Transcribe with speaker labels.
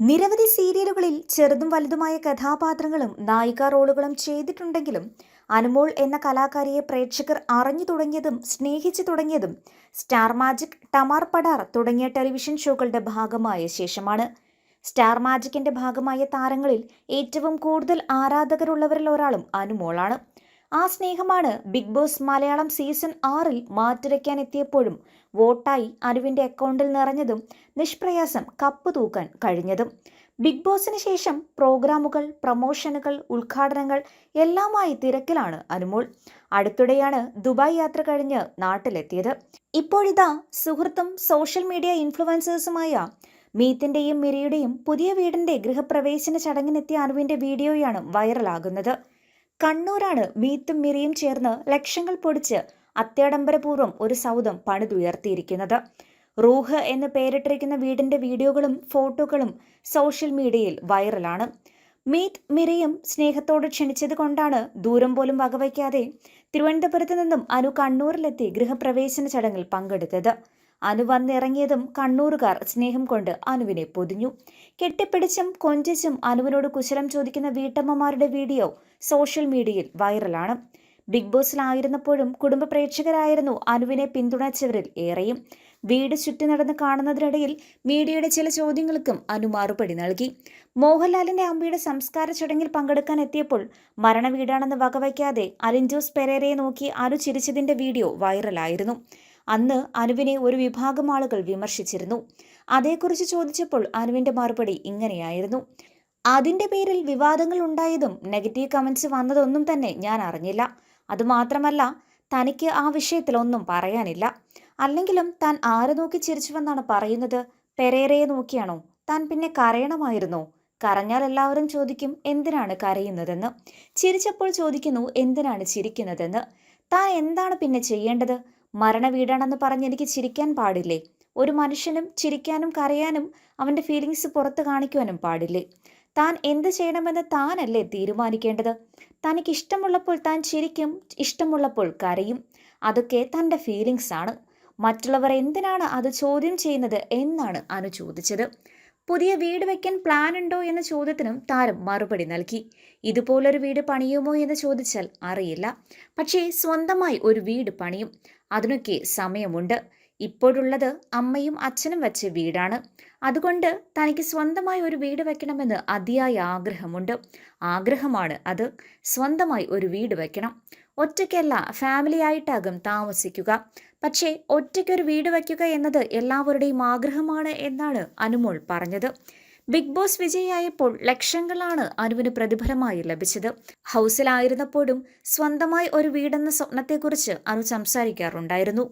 Speaker 1: നിരവധി സീരിയലുകളിൽ ചെറുതും വലുതുമായ കഥാപാത്രങ്ങളും നായിക റോളുകളും ചെയ്തിട്ടുണ്ടെങ്കിലും അനുമോൾ എന്ന കലാകാരിയെ പ്രേക്ഷകർ അറിഞ്ഞു തുടങ്ങിയതും സ്നേഹിച്ചു തുടങ്ങിയതും സ്റ്റാർ മാജിക് ടമാർ പടാർ തുടങ്ങിയ ടെലിവിഷൻ ഷോകളുടെ ഭാഗമായ ശേഷമാണ്. സ്റ്റാർ മാജിക്കിന്റെ ഭാഗമായ താരങ്ങളിൽ ഏറ്റവും കൂടുതൽ ആരാധകരുള്ളവരിൽ ഒരാളും അനുമോളാണ്. ആ സ്നേഹമാണ് ബിഗ് ബോസ് മലയാളം സീസൺ ആറിൽ മാറ്റുരയ്ക്കാൻ എത്തിയപ്പോഴും വോട്ടായി അരുവിന്റെ അക്കൗണ്ടിൽ നിറഞ്ഞതും നിഷ്പ്രയാസം കപ്പ് തൂക്കാൻ കഴിഞ്ഞതും. ബിഗ് ബോസിന് ശേഷം പ്രോഗ്രാമുകൾ പ്രമോഷനുകൾ ഉദ്ഘാടനങ്ങൾ എല്ലാമായി തിരക്കിലാണ് അനുമോൾ. അടുത്തിടെയാണ് ദുബായ് യാത്ര കഴിഞ്ഞ് നാട്ടിലെത്തിയത്. ഇപ്പോഴിതാ സുഹൃത്തും സോഷ്യൽ മീഡിയ ഇൻഫ്ലുവൻസേഴ്സുമായ മീത്തിന്റെയും മിരിയുടെയും പുതിയ വീടിന്റെ ഗൃഹപ്രവേശന ചടങ്ങിനെത്തിയ അനുവിന്റെ വീഡിയോയാണ് വൈറലാകുന്നത്. കണ്ണൂരാണ് മീത്തും മിറിയും ചേർന്ന് ലക്ഷങ്ങൾ പൊടിച്ച് അത്യാഡംബരപൂർവം ഒരു സൗധം പണിതുയർത്തിയിരിക്കുന്നത്. റൂഹ് എന്ന് പേരിട്ടിരിക്കുന്ന വീടിന്റെ വീഡിയോകളും ഫോട്ടോകളും സോഷ്യൽ മീഡിയയിൽ വൈറലാണ്. മീറ്റ് മിറിയും സ്നേഹത്തോട് ക്ഷണിച്ചത് കൊണ്ടാണ് ദൂരം പോലും വകവയ്ക്കാതെ തിരുവനന്തപുരത്ത് നിന്നും അനു കണ്ണൂരിലെത്തി ഗൃഹപ്രവേശന ചടങ്ങിൽ പങ്കെടുത്തത്. അനു വന്നിറങ്ങിയതും കണ്ണൂറുകാർ സ്നേഹം കൊണ്ട് അനുവിനെ പൊതിഞ്ഞു. കെട്ടിപ്പിടിച്ചും കൊഞ്ചിച്ചും അനുവിനോട് കുശലം ചോദിക്കുന്ന വീട്ടമ്മമാരുടെ വീഡിയോ സോഷ്യൽ മീഡിയയിൽ വൈറലാണ്. ബിഗ് ബോസിലായിരുന്നപ്പോഴും കുടുംബ പ്രേക്ഷകരായിരുന്നു അനുവിനെ പിന്തുണച്ചവരിൽ ഏറെയും. വീട് ചുറ്റി നടന്ന് കാണുന്നതിനിടയിൽ മീഡിയയുടെ ചില ചോദ്യങ്ങൾക്കും അനു മറുപടി നൽകി. മോഹൻലാലിന്റെ അമ്മയുടെ സംസ്കാര ചടങ്ങിൽ പങ്കെടുക്കാൻ എത്തിയപ്പോൾ മരണ വീടാണെന്ന് വകവയ്ക്കാതെ അലിൻജോസ് പെരേരയെ നോക്കി അനു ചിരിച്ചതിന്റെ വീഡിയോ വൈറലായിരുന്നു. അന്ന് അനുവിനെ ഒരു വിഭാഗം ആളുകൾ വിമർശിച്ചിരുന്നു. അതേക്കുറിച്ച് ചോദിച്ചപ്പോൾ അനുവിന്റെ മറുപടി ഇങ്ങനെയായിരുന്നു. അതിന്റെ പേരിൽ വിവാദങ്ങൾ ഉണ്ടായതും നെഗറ്റീവ് കമന്റ്സ് വന്നതൊന്നും തന്നെ ഞാൻ അറിഞ്ഞില്ല. അതുമാത്രമല്ല തനിക്ക് ആ വിഷയത്തിൽ ഒന്നും പറയാനില്ല. അല്ലെങ്കിലും താൻ ആരെ നോക്കി ചിരിച്ചുവെന്നാണ് പറയുന്നത്? പെരേരയെ നോക്കിയാണോ? താൻ പിന്നെ കരയണമായിരുന്നോ? കരഞ്ഞാൽ എല്ലാവരും ചോദിക്കും എന്തിനാണ് കരയുന്നതെന്ന്. ചിരിച്ചപ്പോൾ ചോദിക്കുന്നു എന്തിനാണ് ചിരിക്കുന്നതെന്ന്. താൻ എന്താണ് പിന്നെ ചെയ്യേണ്ടത്? മരണ വീടാണെന്ന് പറഞ്ഞ് എനിക്ക് ചിരിക്കാൻ പാടില്ലേ? ഒരു മനുഷ്യനും ചിരിക്കാനും കരയാനും അവന്റെ ഫീലിങ്സ് പുറത്ത് കാണിക്കുവാനും പാടില്ലേ? താൻ എന്ത് ചെയ്യണമെന്ന് താനല്ലേ തീരുമാനിക്കേണ്ടത്? തനിക്ക് ഇഷ്ടമുള്ളപ്പോൾ താൻ ചിരിക്കും ഇഷ്ടമുള്ളപ്പോൾ കരയും. അതൊക്കെ തന്റെ ഫീലിങ്സ് ആണ്. മറ്റുള്ളവർ എന്തിനാണ് അത് ചോദ്യം ചെയ്യുന്നത് എന്നാണ് അനു ചോദിച്ചത്. പുതിയ വീട് വയ്ക്കാൻ പ്ലാൻ ഉണ്ടോ എന്ന ചോദ്യത്തിനും താരം മറുപടി നൽകി. ഇതുപോലൊരു വീട് പണിയുമോ എന്ന് ചോദിച്ചാൽ അറിയില്ല. പക്ഷേ സ്വന്തമായി ഒരു വീട് പണിയും. അതിനൊക്കെ സമയമുണ്ട്. ഇപ്പോഴുള്ളത് അമ്മയും അച്ഛനും വെച്ച വീടാണ്. അതുകൊണ്ട് തനിക്ക് സ്വന്തമായി ഒരു വീട് വയ്ക്കണമെന്ന് അതിയായ ആഗ്രഹമുണ്ട്. ആഗ്രഹമാണ് അത്. സ്വന്തമായി ഒരു വീട് വയ്ക്കണം ഒറ്റയ്ക്കല്ല ഫാമിലിയായിട്ടാകും താമസിക്കുക. പക്ഷേ ഒറ്റയ്ക്കൊരു വീട് വയ്ക്കുക എന്നത് എല്ലാവരുടെയും ആഗ്രഹമാണ് എന്നാണ് അനുമോൾ പറഞ്ഞത്. ബിഗ് ബോസ് വിജയിയായപ്പോൾ ലക്ഷങ്ങളാണ് അനുവിന് പ്രതിഫലമായി ലഭിച്ചത്. ഹൗസിലായിരുന്നപ്പോഴും സ്വന്തമായി ഒരു വീടെന്ന സ്വപ്നത്തെക്കുറിച്ച് അനു സംസാരിക്കാറുണ്ടായിരുന്നു.